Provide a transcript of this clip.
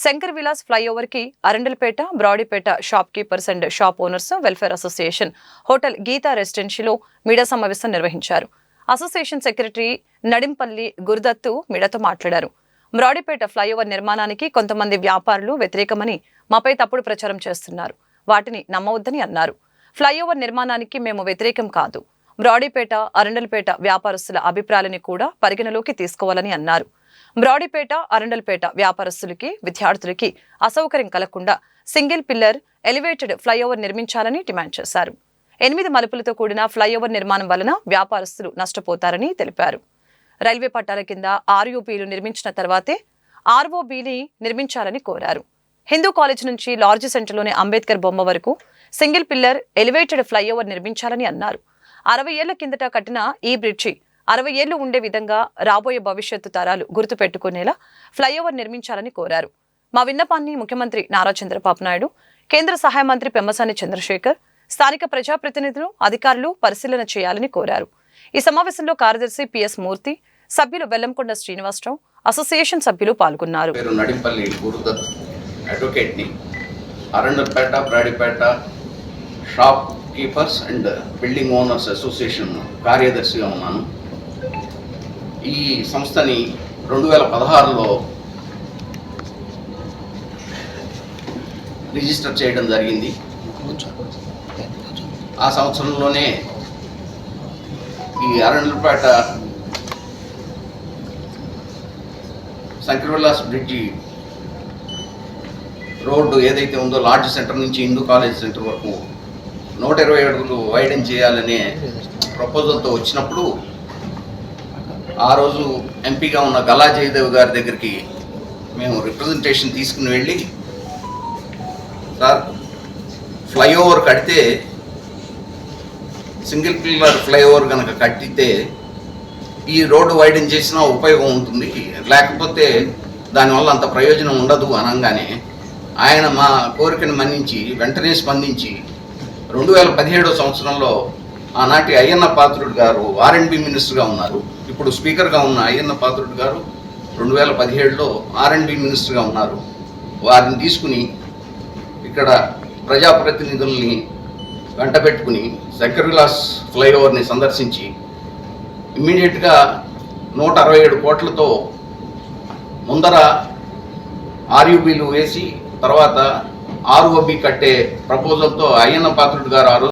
Shankar Vilas ఫ్లైఓవర్కి Arundelpet Brodipet shop keepers and shop owners welfare association hotel Geetha రెసిడెన్సీలో media సమావేశం నిర్వహించారు. Association secretary Nadimpalli Gurudutt మీడియాతో మాట్లాడారు. Brodipet flyover నిర్మాణానికి కొంతమంది వ్యాపారులు వ్యతిరేకమని మాపై తప్పుడు ప్రచారం చేస్తున్నారు. వాటిని నమ్మవద్దని అన్నారు. ఫ్లైఓవర్ నిర్మాణానికి మేము వ్యతిరేకం కాదు. బ్రాడీపేట అరండల్పేట వ్యాపారస్తుల అభిప్రాయాలని కూడా పరిగణలోకి తీసుకోవాలని అన్నారు. బ్రాడీపేట అరండల్పేట వ్యాపారస్తులకి విద్యార్థులకి అసౌకర్యం కలగకుండా సింగిల్ పిల్లర్ ఎలివేటెడ్ ఫ్లైఓవర్ నిర్మించాలని డిమాండ్ చేశారు. ఎనిమిది మలుపులతో కూడిన ఫ్లైఓవర్ నిర్మాణం వలన వ్యాపారస్తులు నష్టపోతారని తెలిపారు. రైల్వే పట్టాల కింద ఆర్యూబీలు నిర్మించిన తర్వాతే ఆర్ఓబీని నిర్మించాలని కోరారు. హిందూ కాలేజ్ నుంచి లార్జ్ సెంటర్లోని అంబేద్కర్ బొమ్మ వరకు సింగిల్ పిల్లర్ ఎలివేటెడ్ ఫ్లైఓవర్ నిర్మించాలని అన్నారు. అరవై ఏళ్ళ కిందట కట్టిన ఈ బ్రిడ్జి అరవై ఏళ్ళు ఉండే విధంగా రాబోయే భవిష్యత్తు తరాలు గుర్తుపెట్టుకునేలా ఫ్లైఓవర్ నిర్మించాలని కోరారు. మా విన్నపాన్ని ముఖ్యమంత్రి నారా చంద్రబాబు నాయుడు కేంద్ర సహాయ మంత్రి పెమ్మసాని చంద్రశేఖర్ స్థానిక ప్రజాప్రతినిధులు అధికారులు పరిశీలన చేయాలని కోరారు. ఈ సమావేశంలో కార్యదర్శి పిఎస్ మూర్తి సభ్యులు బెల్లంకొండ శ్రీనివాసరావు అసోసియేషన్ సభ్యులు పాల్గొన్నారు. Nadimpalli Gurudatt అడ్వకేట్ని Brodipet shop keepers and building owners association కార్యదర్శిగా ఉన్నాను. ఈ సంస్థని రెండు వేల పదహారులో రిజిస్టర్ చేయడం జరిగింది. ఆ సంవత్సరంలోనే ఈ అరణ్యపేట శంకరవిలాస్ బ్రిడ్జి రోడ్డు ఏదైతే ఉందో లాడ్జ్ సెంటర్ నుంచి హిందూ కాలేజ్ సెంటర్ వరకు నూట ఇరవై అడుగులు వైడెన్ చేయాలనే ప్రపోజల్తో వచ్చినప్పుడు ఆ రోజు ఎంపీగా ఉన్న గలా జయదేవ్ గారి దగ్గరికి మేము రిప్రజెంటేషన్ తీసుకుని వెళ్ళి సార్ ఫ్లైఓవర్ కడితే సింగిల్ పిల్లర్ ఫ్లైఓవర్ కనుక కట్టితే ఈ రోడ్డు వైడెన్ చేసినా ఉపయోగం ఉంటుంది. లేకపోతే దానివల్ల అంత ప్రయోజనం ఉండదు అనగానే ఆయన మా కోరికను మన్నించి వెంటనే స్పందించి రెండు వేల పదిహేడో సంవత్సరంలో ఆనాటి అయ్యన్న పాత్రుడు గారు ఆర్ఎండ్బి మినిస్టర్గా ఉన్నారు. ఇప్పుడు స్పీకర్గా ఉన్న అయ్యన్న పాత్రుడు గారు రెండు వేల పదిహేడులో ఆర్ఎండ్బి మినిస్టర్గా ఉన్నారు. వారిని తీసుకుని ఇక్కడ ప్రజాప్రతినిధుల్ని వెంట పెట్టుకుని శంకర్ విలాస్ ఫ్లైఓవర్ని సందర్శించి ఇమ్మీడియట్గా నూట అరవై ఏడు కోట్లతో ముందర ఆర్యూబీలు వేసి తర్వాత ఆర్ఓబి కట్టే ప్రపోజల్తో అయ్యన్న పాత్రుడు గారు ఆరు